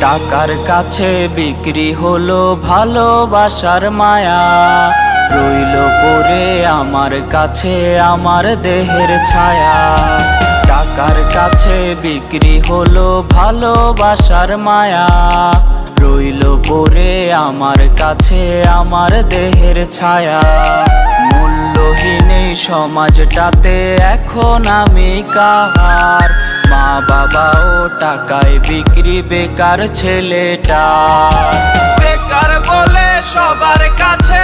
টাকার কাছে বিক্রি হলো ভালোবাসার মায়া। রইল পরে আমার কাছে আমার দেহের ছায়া। টাকার কাছে বিক্রি হলো ভালোবাসার মায়া। রইল পরে আমার কাছে আমার দেহের ছায়া। মূল্যহীন সমাজটাতে এখন আমি কাহার? মা বাবা ও টাকায় বিক্রি বেকার ছেলেটা বেকার বলে সবার কাছে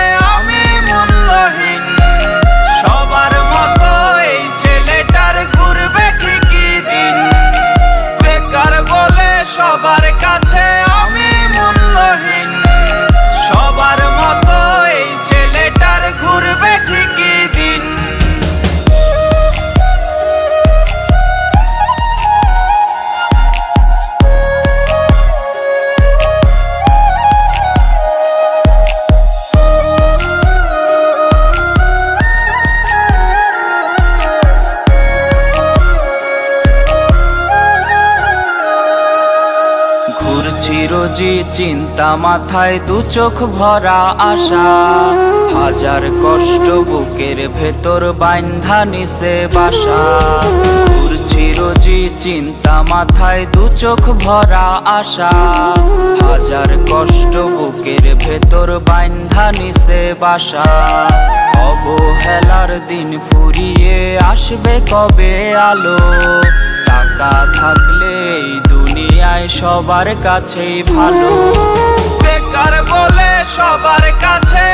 ঘুরছি রোজি চিন্তা মাথায় দু চোখ ভরা আশা। হাজার কষ্ট বুকের ভেতর বাইন্ধা নিছে বাসা ঘুরছি রোজি চিন্তা মাথায় দু চোখ ভরা আশা। হাজার কষ্ট বুকের ভেতর বাইন্ধা নিছে বাসা অবহেলার দিন ফুরিয়ে আসবে কবে আলো? টাকা থাকলে দুনিয়ায় সবার কাছেই ভালো। বেকার বলে সবার কাছে